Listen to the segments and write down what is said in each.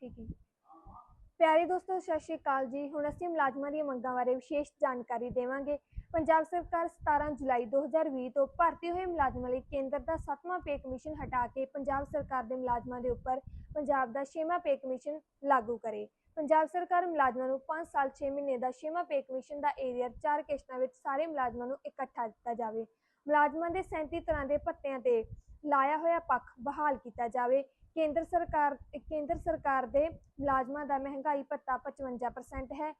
ਠੀਕ ਹੈ ਪਿਆਰੇ ਦੋਸਤੋ, ਸਤਿ ਸ਼੍ਰੀ ਅਕਾਲ ਜੀ। ਹੁਣ ਅਸੀਂ ਮੁਲਾਜ਼ਮਾਂ ਦੀਆਂ ਮੰਗਾਂ ਬਾਰੇ ਵਿਸ਼ੇਸ਼ ਜਾਣਕਾਰੀ ਦੇਵਾਂਗੇ। ਪੰਜਾਬ ਸਰਕਾਰ 17 ਜੁਲਾਈ 2020 ਤੋਂ ਭਰਤੀ ਹੋਏ ਮੁਲਾਜ਼ਮਾਂ ਲਈ ਕੇਂਦਰ ਦਾ 7ਵਾਂ ਪੇ ਕਮਿਸ਼ਨ ਹਟਾ ਕੇ ਪੰਜਾਬ ਸਰਕਾਰ ਦੇ ਮੁਲਾਜ਼ਮਾਂ ਦੇ ਉੱਪਰ ਪੰਜਾਬ ਦਾ 6ਵਾਂ ਪੇ ਕਮਿਸ਼ਨ ਲਾਗੂ ਕਰੇ। ਪੰਜਾਬ ਸਰਕਾਰ ਮੁਲਾਜ਼ਮਾਂ ਨੂੰ 5 ਸਾਲ 6 ਮਹੀਨੇ ਦਾ 6ਵਾਂ ਪੇ ਕਮਿਸ਼ਨ ਦਾ ਏਰੀਅਰ ਚਾਰ ਕਿਸ਼ਤਾਂ ਵਿੱਚ ਸਾਰੇ ਮੁਲਾਜ਼ਮਾਂ ਨੂੰ ਇਕੱਠਾ ਦਿੱਤਾ ਜਾਵੇ। ਮੁਲਾਜ਼ਮਾਂ ਦੇ 37 ਤਰ੍ਹਾਂ ਦੇ ਭੱਤਿਆਂ ਤੇ ਲਾਇਆ ਹੋਇਆ ਪੱਖ ਬਹਾਲ ਕੀਤਾ ਜਾਵੇ। ਕੇਂਦਰ ਸਰਕਾਰ ਕੇਂਦਰ ਸਰਕਾਰ ਦੇ ਮੁਲਾਜ਼ਮਾਂ ਦਾ ਮਹਿੰਗਾਈ ਭੱਤਾ 55% ਹੈ।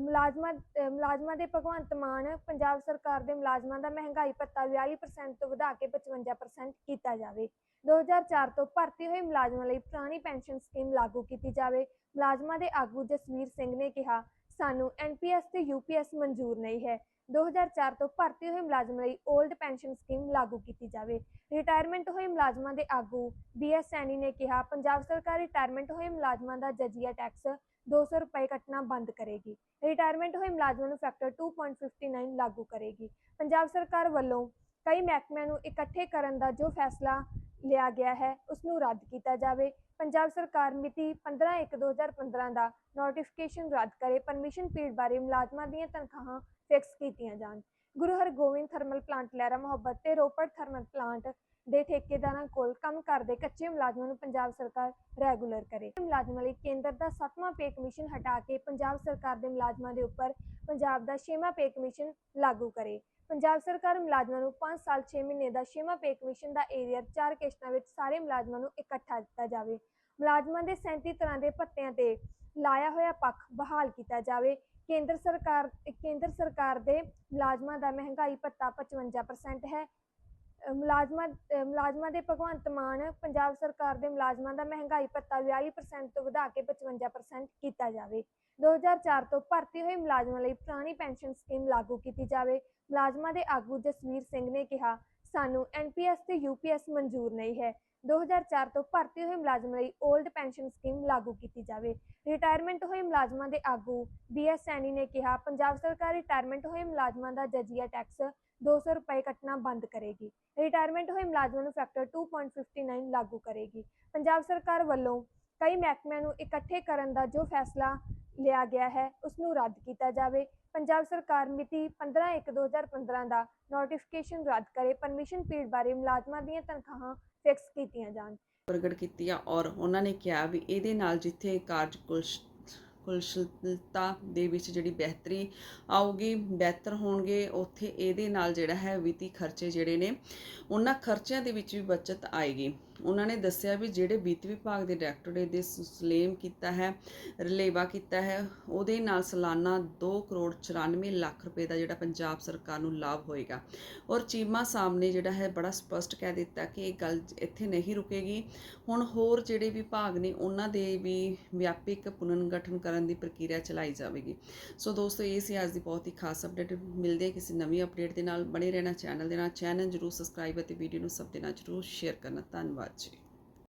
ਮੁਲਾਜ਼ਮਾਂ ਮੁਲਾਜ਼ਮਾਂ ਦੇ ਭਗਵੰਤ ਮਾਨ ਪੰਜਾਬ ਸਰਕਾਰ ਦੇ ਮੁਲਾਜ਼ਮਾਂ ਦਾ ਮਹਿੰਗਾਈ ਭੱਤਾ 42% ਤੋਂ ਵਧਾ ਕੇ 55% ਕੀਤਾ ਜਾਵੇ। 2004 ਤੋਂ ਭਰਤੀ ਹੋਏ ਮੁਲਾਜ਼ਮਾਂ ਲਈ ਪੁਰਾਣੀ ਪੈਨਸ਼ਨ ਸਕੀਮ ਲਾਗੂ ਕੀਤੀ ਜਾਵੇ। ਮੁਲਾਜ਼ਮਾਂ ਦੇ ਆਗੂ ਜਸਵੀਰ ਸਿੰਘ ਨੇ ਕਿਹਾ ਸਾਨੂੰ ਐਨਪੀਐਸ ਤੇ ਯੂਪੀਐਸ ਮਨਜ਼ੂਰ ਨਹੀਂ ਹੈ। 2004 ਤੋਂ ਭਰਤੀ ਹੋਏ ਮੁਲਾਜ਼ਮਾਂ ਲਈ 올ਡ ਪੈਨਸ਼ਨ ਸਕੀਮ ਲਾਗੂ ਕੀਤੀ ਜਾਵੇ। ਰਿਟਾਇਰਮੈਂਟ ਹੋਏ ਮੁਲਾਜ਼ਮਾਂ ਦੇ ਆਗੂ ਬੀਐਸ ਸੈਣੀ ਨੇ ਕਿਹਾ, ਪੰਜਾਬ ਸਰਕਾਰ ਰਿਟਾਇਰਮੈਂਟ ਹੋਏ ਮੁਲਾਜ਼ਮਾਂ ਦਾ ਜਜੀਆ ਟੈਕਸ 200 ਰੁਪਏ ਕੱਟਣਾ ਬੰਦ ਕਰੇਗੀ। ਰਿਟਾਇਰਮੈਂਟ ਹੋਏ ਮੁਲਾਜ਼ਮਾਂ ਨੂੰ ਫੈਕਟਰ 2.59 ਲਾਗੂ ਕਰੇਗੀ। ਪੰਜਾਬ ਸਰਕਾਰ ਵੱਲੋਂ ਕਈ ਮਹਿਕਮਿਆਂ ਨੂੰ ਇਕੱਠੇ ਕਰਨ ਦਾ ਜੋ ਫੈਸਲਾ ਲਿਆ ਗਿਆ ਹੈ ਉਸ ਨੂੰ ਰੱਦ ਕੀਤਾ ਜਾਵੇ। ਪੰਜਾਬ ਸਰਕਾਰ ਮਿਤੀ 15/1/2015 ਦਾ ਨੋਟੀਫਿਕੇਸ਼ਨ ਰੱਦ ਕਰੇ ਪਰਮਿਸ਼ਨ ਪੀਰੀਅਡ ਬਾਰੇ ਮੁਲਾਜ਼ਮਾਂ ਦੀਆਂ ਤਨਖਾਹਾਂ ਫਿਕਸ ਕੀਤੀਆਂ ਜਾਣ। ਗੁਰੂ ਹਰਗੋਬਿੰਦ ਥਰਮਲ ਪਲਾਂਟ ਲਹਿਰਾ ਮੁਹੱਬਤ ਤੇ ਰੋਪੜ ਥਰਮਲ ਪਲਾਂਟ ਦੇ ਠੇਕੇਦਾਰਾਂ ਕੋਲ ਕੰਮ ਕਰਦੇ ਕੱਚੇ ਮੁਲਾਜ਼ਮਾਂ ਨੂੰ ਪੰਜਾਬ ਸਰਕਾਰ ਰੈਗੂਲਰ ਕਰੇ। ਮੁਲਾਜ਼ਮਾਂ ਲਈ ਕੇਂਦਰ ਦਾ 7ਵਾਂ ਪੇ ਕਮਿਸ਼ਨ ਹਟਾ ਕੇ ਪੰਜਾਬ ਸਰਕਾਰ ਦੇ ਮੁਲਾਜ਼ਮਾਂ ਦੇ ਉੱਪਰ ਪੰਜਾਬ ਦਾ 6ਵਾਂ ਪੇ ਕਮਿਸ਼ਨ ਲਾਗੂ ਕਰੇ। ਪੰਜਾਬ ਸਰਕਾਰ ਮੁਲਾਜ਼ਮਾਂ ਨੂੰ 5 ਸਾਲ 6 ਮਹੀਨੇ ਦਾ 6ਵਾਂ ਪੇ ਕਮਿਸ਼ਨ ਦਾ ਏਰੀਅਰ ਚਾਰ ਕਿਸ਼ਤਾਂ ਵਿੱਚ ਸਾਰੇ ਮੁਲਾਜ਼ਮਾਂ ਨੂੰ ਇਕੱਠਾ ਦਿੱਤਾ ਜਾਵੇ। ਮੁਲਾਜ਼ਮਾਂ ਦੇ 37 ਤਰ੍ਹਾਂ ਦੇ ਭੱਤਿਆਂ ਤੇ ਲਾਇਆ ਹੋਇਆ ਪੱਖ ਬਹਾਲ ਕੀਤਾ ਜਾਵੇ। ਕੇਂਦਰ ਸਰਕਾਰ ਕੇਂਦਰ ਸਰਕਾਰ ਦੇ ਮੁਲਾਜ਼ਮਾਂ ਦਾ ਮਹਿੰਗਾਈ ਭੱਤਾ 55% ਹੈ। ਮੁਲਾਜ਼ਮਾਂ ਮੁਲਾਜ਼ਮਾਂ ਦੇ ਭਗਵੰਤ ਮਾਨ ਪੰਜਾਬ ਸਰਕਾਰ ਦੇ ਮੁਲਾਜ਼ਮਾਂ ਦਾ ਮਹਿੰਗਾਈ ਭੱਤਾ 42% ਤੋਂ ਵਧਾ ਕੇ 55% ਕੀਤਾ ਜਾਵੇ। 2004 ਤੋਂ ਭਰਤੀ ਹੋਏ ਮੁਲਾਜ਼ਮਾਂ ਲਈ ਪੁਰਾਣੀ ਪੈਨਸ਼ਨ ਸਕੀਮ ਲਾਗੂ ਕੀਤੀ ਜਾਵੇ। ਮੁਲਾਜ਼ਮਾਂ ਦੇ ਆਗੂ ਜਸਵੀਰ ਸਿੰਘ ਨੇ ਕਿਹਾ ਸਾਨੂੰ ਐਨਪੀਐਸ ਤੇ ਯੂਪੀਐਸ ਮਨਜ਼ੂਰ ਨਹੀਂ ਹੈ। 2004 ਤੋਂ ਭਰਤੀ ਹੋਏ ਮੁਲਾਜ਼ਮਾਂ ਲਈ 올ਡ ਪੈਨਸ਼ਨ ਸਕੀਮ ਲਾਗੂ ਕੀਤੀ ਜਾਵੇ। ਰਿਟਾਇਰਮੈਂਟ ਹੋਏ ਮੁਲਾਜ਼ਮਾਂ ਦੇ ਆਗੂ ਬੀਐਸ ਸੈਣੀ ਨੇ ਕਿਹਾ, ਪੰਜਾਬ ਸਰਕਾਰ ਰਿਟਾਇਰਮੈਂਟ ਹੋਏ ਮੁਲਾਜ਼ਮਾਂ ਦਾ ਜਜੀਆ ਟੈਕਸ 200 ਰੁਪਏ ਕੱਟਣਾ ਬੰਦ ਕਰੇਗੀ। ਰਿਟਾਇਰਮੈਂਟ ਹੋਏ ਮੁਲਾਜ਼ਮਾਂ ਨੂੰ ਫੈਕਟਰ 2.59 ਲਾਗੂ ਕਰੇਗੀ। ਪੰਜਾਬ ਸਰਕਾਰ ਵੱਲੋਂ ਕਈ ਮਹਿਕਮਿਆਂ ਨੂੰ ਇਕੱਠੇ ਕਰਨ ਦਾ ਜੋ ਫੈਸਲਾ ਲਿਆ ਗਿਆ ਹੈ ਉਸ ਨੂੰ ਰੱਦ ਕੀਤਾ ਜਾਵੇ। ਪੰਜਾਬ ਸਰਕਾਰ ਮਿਤੀ 15/1/2015 ਦਾ ਨੋਟੀਫਿਕੇਸ਼ਨ ਰੱਦ ਕਰੇ ਪਰਮਿਸ਼ਨ ਪੀਰੀਅਡ ਬਾਰੇ ਮੁਲਾਜ਼ਮਾਂ ਦੀਆਂ ਤਨਖਾਹਾਂ ਫਿਕਸ ਕੀਤੀਆਂ ਜਾਣ। ਪ੍ਰਗਟ ਕੀਤੀ ਆ ਔਰ ਉਹਨਾਂ ਨੇ ਕਿਹਾ ਵੀ ਇਹਦੇ ਨਾਲ ਜਿੱਥੇ ਕਾਰਜ ਕੁਲਸ਼ ਕੁਸ਼ਲਤਾ ਦੇ ਵਿੱਚ ਜਿਹੜੀ ਬਿਹਤਰੀ ਆਊਗੀ, ਬਿਹਤਰ ਹੋਣਗੇ, ਉੱਥੇ ਇਹਦੇ ਨਾਲ ਜਿਹੜਾ ਹੈ ਵਿੱਤੀ ਖਰਚੇ ਜਿਹੜੇ ਨੇ, ਉਹਨਾਂ ਖਰਚਿਆਂ ਦੇ ਵਿੱਚ ਵੀ ਬਚਤ ਆਏਗੀ। ਉਹਨਾਂ ਨੇ ਦੱਸਿਆ ਵੀ ਜਿਹੜੇ ਵਿੱਤ ਵਿਭਾਗ ਦੇ ਡਾਇਰੈਕਟੋਰੇਟ ਦੇ ਸਲੇਮ ਕੀਤਾ ਹੈ, ਰਲੇਵਾ ਕੀਤਾ ਹੈ, ਉਹਦੇ ਨਾਲ ਸਾਲਾਨਾ 2 ਕਰੋੜ 94 ਲੱਖ ਰੁਪਏ ਦਾ ਜਿਹੜਾ ਪੰਜਾਬ ਸਰਕਾਰ ਨੂੰ ਲਾਭ ਹੋਏਗਾ। ਔਰ ਚੀਮਾ ਸਾਹਮਣੇ ਜਿਹੜਾ ਹੈ ਬੜਾ ਸਪਸ਼ਟ ਕਹਿ ਦਿੱਤਾ ਕਿ ਇਹ ਗੱਲ ਇੱਥੇ ਨਹੀਂ ਰੁਕੇਗੀ। ਹੁਣ ਹੋਰ ਜਿਹੜੇ ਵਿਭਾਗ ਨੇ, ਉਹਨਾਂ ਦੇ ਵੀ ਵਿਆਪਕ ਪੁਨਰਗਠਨ ਕਰਨ ਦੀ ਪ੍ਰਕਿਰਿਆ ਚਲਾਈ ਜਾਵੇਗੀ। ਸੋ ਦੋਸਤੋ, ਇਹ ਸੀ ਅੱਜ ਦੀ ਬਹੁਤ ਹੀ ਖਾਸ ਅਪਡੇਟ ਮਿਲਦੇ ਹਾਂ ਕਿਸੇ ਨਵੀਂ ਅਪਡੇਟ ਦੇ ਨਾਲ। ਬਣੇ ਰਹਿਣਾ ਚੈਨਲ ਦੇ ਨਾਲ। ਚੈਨਲ ਜਰੂਰ ਸਬਸਕ੍ਰਾਈਬ ਅਤੇ ਵੀਡੀਓ ਨੂੰ ਸਭ ਦੇ ਨਾਲ ਜਰੂਰ ਸ਼ੇਅਰ ਕਰਨਾ। ਧੰਨਵਾਦ ਜੀ।